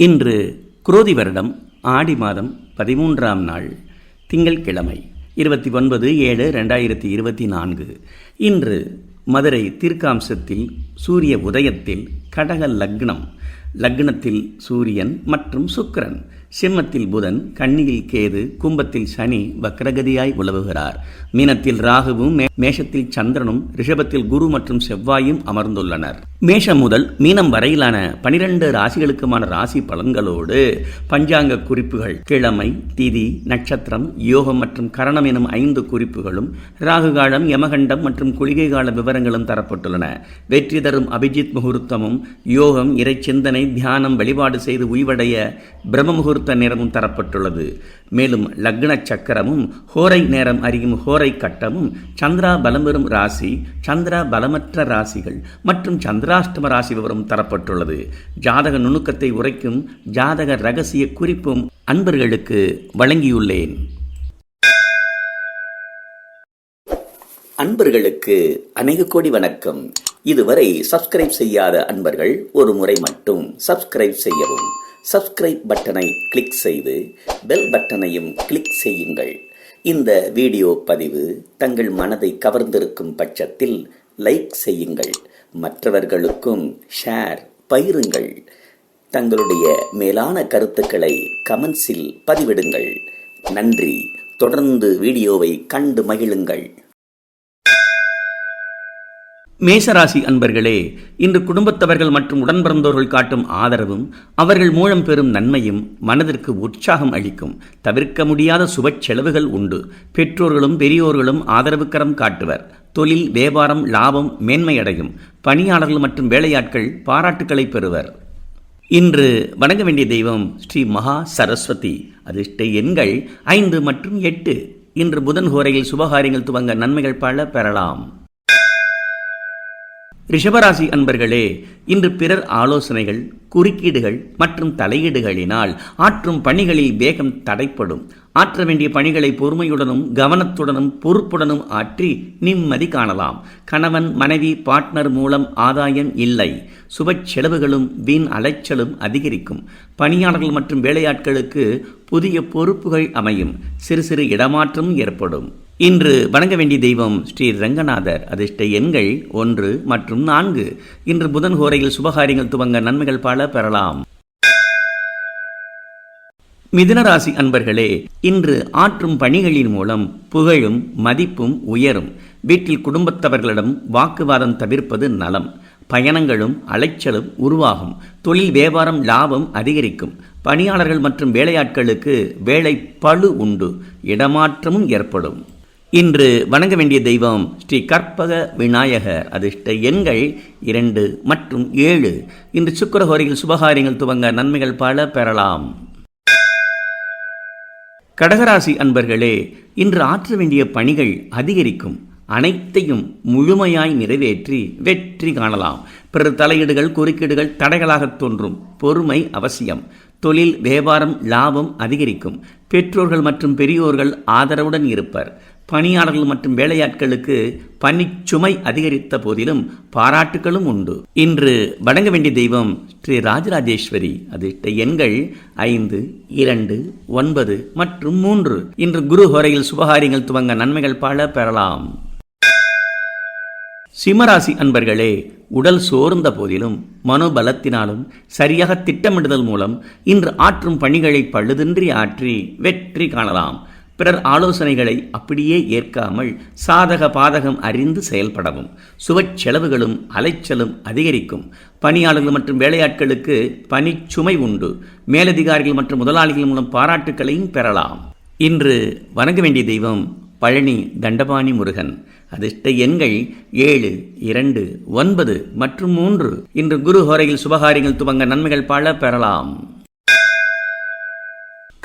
இன்று குரோதி வருடம் ஆடி மாதம் பதிமூன்றாம் நாள் திங்கள்கிழமை இருபத்தி ஒன்பது ஏழு ரெண்டாயிரத்தி இருபத்தி நான்கு. இன்று மதுரை தீர்க்காம்சத்தில் சூரிய உதயத்தில் கடக லக்னம். லக்னத்தில் சூரியன் மற்றும் சுக்கரன். சிம்மத்தில் புதன் கன்னியில் கேது கும்பத்தில் சனி வக்ரகதியாய் உலவுகிறார். மீனத்தில் ராகுவும் மே- மேஷத்தில் சந்திரனும் ரிஷபத்தில் குரு மற்றும் செவ்வாயும் அமர்ந்துள்ளனர். மேஷம் முதல் மீனம் வரையிலான பனிரெண்டு ராசிகளுக்குமான ராசி பலன்களோடு பஞ்சாங்க குறிப்புகள் கிழமை திதி நட்சத்திரம் யோகம் மற்றும் கரணம் எனும் ஐந்து குறிப்புகளும் ராகுகாலம் யமகண்டம் மற்றும் குளிகை கால விவரங்களும் தரப்பட்டுள்ளன. வெற்றி தரும் அபிஜித் முகூர்த்தமும் யோகம் இறை சிந்தனை தியானம் வழிபாடு செய்து உய்வடைய பிரம்ம முகூர்த்த நேரமும் தரப்பட்டுள்ளது. மேலும் லக்ன சக்கரமும் ஹோரை நேரம் அறியும் ஹோரை கட்டமும் சந்திரா பலம் பெறும் ராசி சந்திரா பலமற்ற ராசிகள் மற்றும் சந்திர சந்திராஷ்டம ராசி விவரம் தரப்பட்டுள்ளது. ஜாதக நுணுக்கத்தை உரைக்கும் ஜாதக ரகசிய குறிப்பும் அன்பர்களுக்கு வழங்கியுள்ளேன். அன்பர்களுக்கு அநேக கோடி வணக்கம். இதுவரை சப்ஸ்கிரைப் செய்யாத அன்பர்கள் ஒரு முறை மட்டும் சப்ஸ்கிரைப் செய்யவும். சப்ஸ்கிரைப் பட்டனை கிளிக் செய்து பெல் பட்டனையும் கிளிக் செய்யுங்கள். இந்த வீடியோ பதிவு தங்கள் மனதை கவர்ந்திருக்கும் பட்சத்தில் லைக் செய்யுங்கள். மற்றவர்களுக்கும் ஷேர் பயிருங்கள் தங்களுடைய மேலான கருத்துக்களை கமெண்ட்ஸில் பதிவிடுங்கள். நன்றி. தொடர்ந்து வீடியோவை கண்டு மகிழுங்கள். மேசராசி அன்பர்களே இன்று குடும்பத்தவர்கள் மற்றும் உடன்பிறந்தோர்கள் காட்டும் ஆதரவும் அவர்கள் மூலம் பெறும் நன்மையும் மனதிற்கு உற்சாகம் அளிக்கும். தவிர்க்க முடியாத சுப செலவுகள் உண்டு. பெற்றோர்களும் பெரியோர்களும் ஆதரவுக்கரம் காட்டுவர். தொழில் வியாபாரம் லாபம் மேன்மையடையும் பணியாளர்கள் மற்றும் வேலையாட்கள் பாராட்டுக்களை பெறுவர். இன்று வணங்க வேண்டிய தெய்வம் ஸ்ரீ மகா சரஸ்வதி. அதிர்ஷ்ட எண்கள் ஐந்து மற்றும் எட்டு. இன்று புதன் ஹோரையில் சுபகாரியங்கள் துவங்க நன்மைகள் பல பெறலாம். ரிஷபராசி அன்பர்களே இன்று பிறர் ஆலோசனைகள் குறுக்கீடுகள் மற்றும் தலையீடுகளினால் ஆற்றும் பணிகளில் வேகம் தடைப்படும். ஆற்ற வேண்டிய பணிகளை பொறுமையுடனும் கவனத்துடனும் பொறுப்புடனும் ஆற்றி நிம்மதி காணலாம். கணவன் மனைவி பார்ட்னர் மூலம் ஆதாயம் இல்லை. சுப செலவுகளும் வீண் அலைச்சலும் அதிகரிக்கும். பணியாளர்கள் மற்றும் வேலையாட்களுக்கு புதிய பொறுப்புகள் அமையும். சிறு சிறு இடமாற்றம் ஏற்படும். இன்று வணங்க வேண்டிய தெய்வம் ஸ்ரீ ரங்கநாதர். அதிர்ஷ்ட எண்கள் ஒன்று மற்றும் நான்கு. இன்று புதன் ஹோரையில் சுபகாரியங்கள் துவங்க நன்மைகள் பல பெறலாம். மிதுனராசி அன்பர்களே இன்று ஆற்றும் பணிகளின் மூலம் புகழும் மதிப்பும் உயரும். வீட்டில் குடும்பத்தவர்களிடம் வாக்குவாதம் தவிர்ப்பது நலம். பயணங்களும் அலைச்சலும் உருவாகும். தொழில் வியாபாரம் லாபம் அதிகரிக்கும். பணியாளர்கள் மற்றும் வேலையாட்களுக்கு வேலை பளு உண்டு. இடமாற்றமும் ஏற்படும். இன்று வணங்க வேண்டிய தெய்வம் ஸ்ரீ கற்பக விநாயகர் அதிர்ஷ்ட எண்கள் இரண்டு மற்றும் ஏழு. இன்று சுக்கரஹோரியில் சுபகாரியங்கள் துவங்க நன்மைகள் பல பெறலாம். கடகராசி அன்பர்களே இன்று ஆற்ற வேண்டிய பணிகள் அதிகரிக்கும். அனைத்தையும் முழுமையாய் நிறைவேற்றி வெற்றி காணலாம். பிறர் தலையீடுகள் குறுக்கீடுகள் தடைகளாக தோன்றும். பொறுமை அவசியம். தொழில் வியாபாரம் லாபம் அதிகரிக்கும். பெற்றோர்கள் மற்றும் பெரியோர்கள் ஆதரவுடன் இருப்பர். பணியாளர்கள் மற்றும் வேலையாட்களுக்கு பணிச்சுமை அதிகரித்த போதிலும் பாராட்டுகளும் உண்டு. இன்று வணங்க வேண்டிய தெய்வம் ஸ்ரீ ராஜராஜேஸ்வரி. அதிர்ஷ்ட எண்கள் ஐந்து இரண்டு ஒன்பது மற்றும் மூன்று. இன்று குரு ஹோரையில் சுபகாரியங்கள் துவங்க நன்மைகள் பல பெறலாம். சிம்மராசி அன்பர்களே உடல் சோர்ந்த போதிலும் மனோபலத்தினாலும் சரியாக திட்டமிடுதல் மூலம் இன்று ஆற்றும் பணிகளை பழுதின்றி ஆற்றி வெற்றி காணலாம். பிறர் ஆலோசனைகளை அப்படியே ஏற்காமல் சாதக பாதகம் அறிந்து செயல்படவும் சுவச் செலவுகளும் அலைச்சலும் அதிகரிக்கும். பணியாளர்கள் மற்றும் வேலையாட்களுக்கு பணிச்சுமை உண்டு. மேலதிகாரிகள் மற்றும் முதலாளிகள் மூலம் பாராட்டுக்களையும் பெறலாம். இன்று வணங்க வேண்டிய தெய்வம் பழனி தண்டபாணி முருகன். அதிர்ஷ்ட எண்கள் ஏழு இரண்டு ஒன்பது மற்றும் மூன்று. இன்று குரு ஹோரையில் சுபகாரியங்கள் துவங்க நன்மைகள் பல பெறலாம்.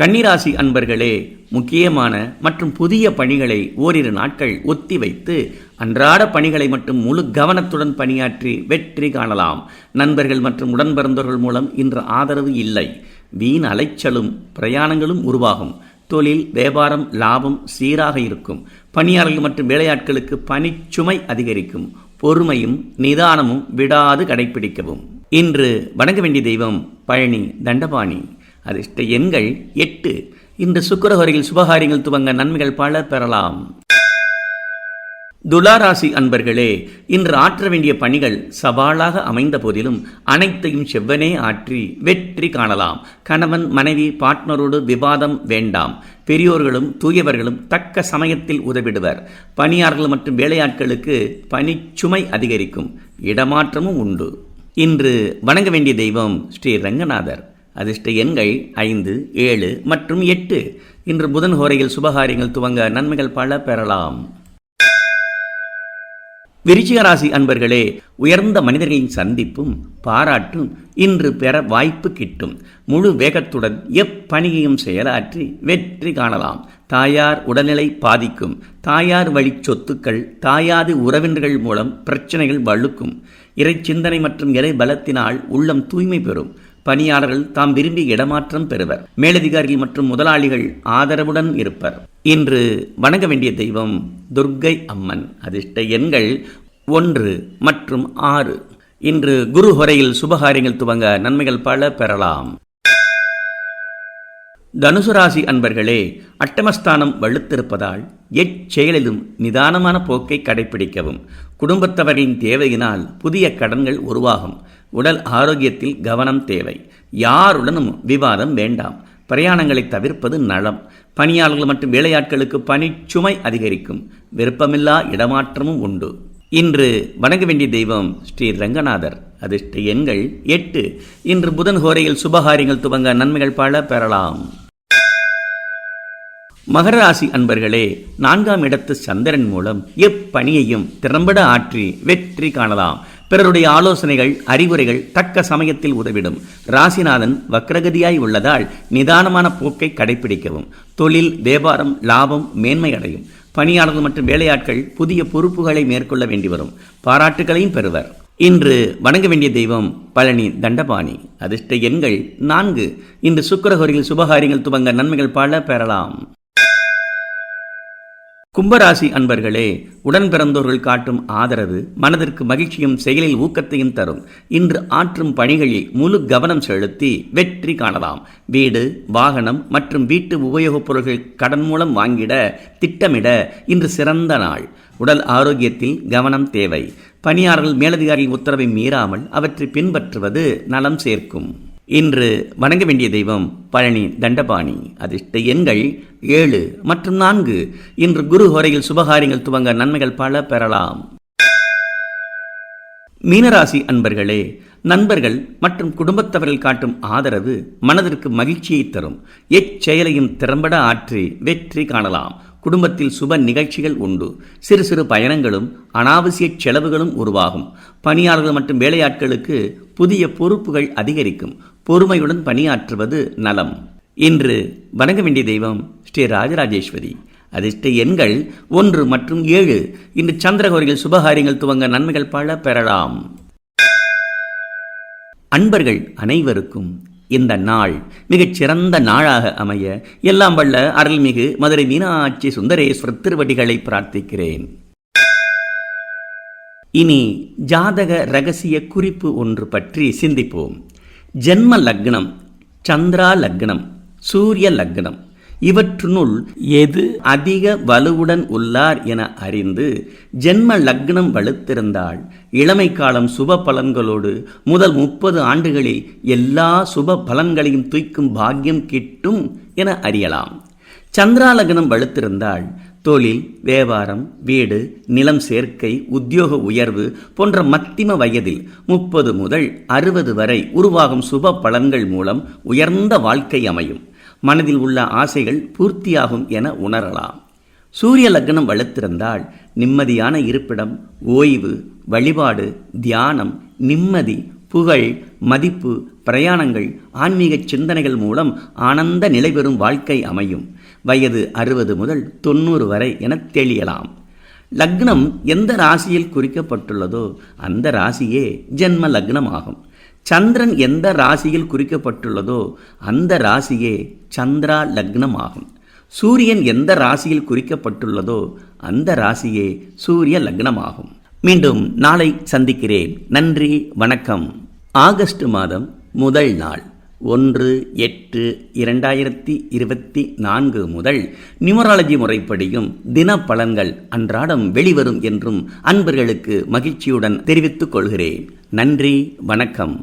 கன்னிராசி அன்பர்களே முக்கியமான மற்றும் புதிய பணிகளை ஓரிரு நாட்கள் ஒத்தி வைத்து அன்றாட பணிகளை மட்டும் முழு கவனத்துடன் பணியாற்றி வெற்றி காணலாம். நண்பர்கள் மற்றும் உடன்பிறந்தவர்கள் மூலம் இன்று ஆதரவு இல்லை. வீண் அலைச்சலும் பிரயாணங்களும் உருவாகும். தொழில் வியாபாரம் லாபம் சீராக இருக்கும். பணியாளர்கள் மற்றும் வேலையாட்களுக்கு பணிச்சுமை அதிகரிக்கும். பொறுமையும் நிதானமும் விடாது கடைபிடிக்கவும். இன்று வணங்க வேண்டிய தெய்வம் பழனி தண்டபாணி. அதிர்ஷ்ட எண்கள் எட்டு. இன்று சுக்கரஹரியில் சுபகாரியங்கள் துவங்க நன்மைகள் பல பெறலாம். துளாராசி அன்பர்களே இன்று ஆற்ற வேண்டிய பணிகள் சவாலாக அமைந்த போதிலும் அனைத்தையும் செவ்வனே ஆற்றி வெற்றி காணலாம். கணவன் மனைவி பார்ட்னரோடு விவாதம் வேண்டாம். பெரியோர்களும் தூயவர்களும் தக்க சமயத்தில் உதவிடுவர். பணியாளர்கள் மற்றும் வேலையாட்களுக்கு பணிச்சுமை அதிகரிக்கும். இடமாற்றமும் உண்டு. இன்று வணங்க வேண்டிய தெய்வம் ஸ்ரீ ரங்கநாதர். அதிர்ஷ்ட எண்கள் ஐந்து ஏழு மற்றும் எட்டு. இன்று புதன் ஹோரையில் சுபகாரியங்கள் துவங்க நன்மைகள் பல பெறலாம். விருச்சிக ராசி அன்பர்களே உயர்ந்த மனிதர்களின் சந்திப்பும் பாராட்டும் இன்று பெற வாய்ப்பு கிட்டும். முழு வேகத்துடன் எப்பணியையும் செயலாற்றி வெற்றி காணலாம். தாயார் உடல்நிலை பாதிக்கும். தாயார் வழி சொத்துக்கள் தாயாது உறவினர்கள் மூலம் பிரச்சனைகள் வழுக்கும். இறை சிந்தனை மற்றும் இறை பலத்தினால் உள்ளம் தூய்மை பெறும். பணியாளர்கள் தாம் விரும்பி இடமாற்றம் பெறுவர். மேலதிகாரிகள் மற்றும் முதலாளிகள் ஆதரவுடன் இருப்பர். இன்று வணங்க வேண்டிய தெய்வம் துர்க்கை அம்மன். அதிர்ஷ்ட எண்கள் ஒன்று மற்றும் ஆறு. இன்று குரு ஹொரையில் சுபகாரியங்கள் துவங்க நன்மைகள் பல பெறலாம். தனுசு ராசி அன்பர்களே அட்டமஸ்தானம் வலுத்திருப்பதால் எச்செயலிலும் நிதானமான போக்கை கடைபிடிக்கவும். குடும்பத்தவரின் தேவையினால் புதிய கடன்கள் உருவாகும். உடல் ஆரோக்கியத்தில் கவனம் தேவை. யாருடனும் விவாதம் வேண்டாம். பிரயாணங்களை தவிர்ப்பது நலம். பணியாளர்கள் மற்றும் வேலையாட்களுக்கு பணிச்சுமை அதிகரிக்கும். விருப்பமில்லா இடமாற்றமும் உண்டு. இன்று வணங்க வேண்டிய தெய்வம் ஸ்ரீ ரங்கநாதர். அதிர்ஷ்ட எண்கள் எட்டு. இன்று புதன் ஹோரையில் சுபகாரியங்கள் துவங்க நன்மைகள் பல பெறலாம். மகர ராசி அன்பர்களே நான்காம் இடத்து சந்திரன் மூலம் எப்பணியையும் திறம்பட ஆற்றி வெற்றி காணலாம். பிறருடைய ஆலோசனைகள் அறிவுரைகள் தக்க சமயத்தில் உதவிடும். ராசிநாதன் வக்ரகதியாய் உள்ளதால் நிதானமான போக்கை கடைபிடிக்கவும் தொழில் வியாபாரம் லாபம் மேன்மை அடையும் பணியாளர்கள் மற்றும் வேலையாட்கள் புதிய பொறுப்புகளை மேற்கொள்ள வேண்டி வரும். பாராட்டுகளையும் பெறுவர். இன்று வணங்க வேண்டிய தெய்வம் பழனி தண்டபாணி. அதிர்ஷ்ட எண்கள் நான்கு. இன்று சுக்கரகோரியில் சுபகாரியங்கள் துவங்க நன்மைகள் பல பெறலாம். கும்பராசி அன்பர்களே உடன் பிறந்தோர்கள் காட்டும் ஆதரவு மனதிற்கு மகிழ்ச்சியும் செயலில் ஊக்கத்தையும் தரும். இன்று ஆற்றும் பணிகளில் முழு கவனம் செலுத்தி வெற்றி காணலாம். வீடு வாகனம் மற்றும் வீட்டு உபயோகப் பொருட்கள் கடன் மூலம் வாங்கிட திட்டமிட இன்று சிறந்த நாள். உடல் ஆரோக்கியத்தில் கவனம் தேவை. பணியாளர்கள் மேலதிகாரியின் உத்தரவை மீறாமல் அவற்றை பின்பற்றுவது நலம் சேர்க்கும். இன்று வணங்க வேண்டிய தெய்வம் பழனி தண்டபாணி. அதிர்ஷ்ட எண்கள் ஏழு மற்றும் நான்கு. இன்று குரு ஹோரையில் சுபகாரியங்கள் துவங்க நன்மைகள் பல பெறலாம். மீனராசி அன்பர்களே நண்பர்கள் மற்றும் குடும்பத்தவர்கள் காட்டும் ஆதரவு மனதிற்கு மகிழ்ச்சியை தரும். எச்செயலையும் திறம்பட ஆற்றி வெற்றி காணலாம். குடும்பத்தில் சுப நிகழ்ச்சிகள் உண்டு. சிறு சிறு பயணங்களும் அனாவசிய செலவுகளும் உருவாகும். பணியாளர்கள் மற்றும் வேலையாட்களுக்கு புதிய பொறுப்புகள் அதிகரிக்கும். பொறுமையுடன் பணியாற்றுவது நலம். இன்று வணங்க வேண்டிய தெய்வம் ஸ்ரீ ராஜராஜேஸ்வரி. அதிர்ஷ்ட எண்கள் ஒன்று மற்றும் ஏழு. இன்று சந்திரகோரியில் சுபகாரியங்கள் துவங்க நன்மைகள் பல பெறலாம். அன்பர்கள் அனைவருக்கும் இந்த நாள் மிகச் சிறந்த நாளாக அமைய எல்லாம் வல்ல அருள்மிகு மதுரை மீனாட்சி சுந்தரேஸ்வரர் திருவடிகளை பிரார்த்திக்கிறேன். இனி ஜாதக ரகசிய குறிப்பு ஒன்று பற்றி சிந்திப்போம். ஜென்ம லக்னம் சந்திரா லக்னம் சூரிய லக்னம். இவற்றுனுள் எது அதிக வலுவுடன் உள்ளார் என அறிந்து ஜென்ம லக்னம் வலுத்திருந்தால் இளமை காலம் சுப பலன்களோடு முதல் முப்பது ஆண்டுகளில் எல்லா சுப பலன்களையும் தூய்க்கும் பாக்கியம் கிட்டும் என அறியலாம். சந்திராலக்னம் வலுத்திருந்தால் தொழில் வியாபாரம் வீடு நிலம் சேர்க்கை உத்தியோக உயர்வு போன்ற மத்திம வயதில் முப்பது முதல் அறுபது வரை உருவாகும் சுப பலன்கள் மூலம் உயர்ந்த வாழ்க்கை அமையும். மனதில் உள்ள ஆசைகள் பூர்த்தியாகும் என உணரலாம். சூரிய லக்னம் வளர்த்திருந்தால் நிம்மதியான இருப்பிடம் ஓய்வு வழிபாடு தியானம் நிம்மதி புகழ் மதிப்பு பிரயாணங்கள் ஆன்மீக சிந்தனைகள் மூலம் ஆனந்த நிலை பெறும் வாழ்க்கை அமையும். வயது அறுபது முதல் தொண்ணூறு வரை என தெளியலாம். லக்னம் எந்த ராசியில் குறிக்கப்பட்டுள்ளதோ அந்த ராசியே ஜென்ம லக்னம் ஆகும் சந்திரன் எந்த ராசியில் குறிக்கப்பட்டுள்ளதோ அந்த ராசியே சந்திரா லக்னம் ஆகும் சூரியன் எந்த ராசியில் குறிக்கப்பட்டுள்ளதோ அந்த ராசியே சூரிய லக்னமாகும். மீண்டும் நாளை சந்திக்கிறேன். நன்றி வணக்கம். ஆகஸ்ட் மாதம் முதல் நாள். ஒன்று எட்டு இரண்டாயிரத்தி இருபத்தி நான்கு முதல் நியூமராலஜி முறைப்படியும் தின பலன்கள் அன்றாடம் வெளிவரும் என்றும் அன்பர்களுக்கு மகிழ்ச்சியுடன் தெரிவித்துக் கொள்கிறேன். நன்றி வணக்கம்.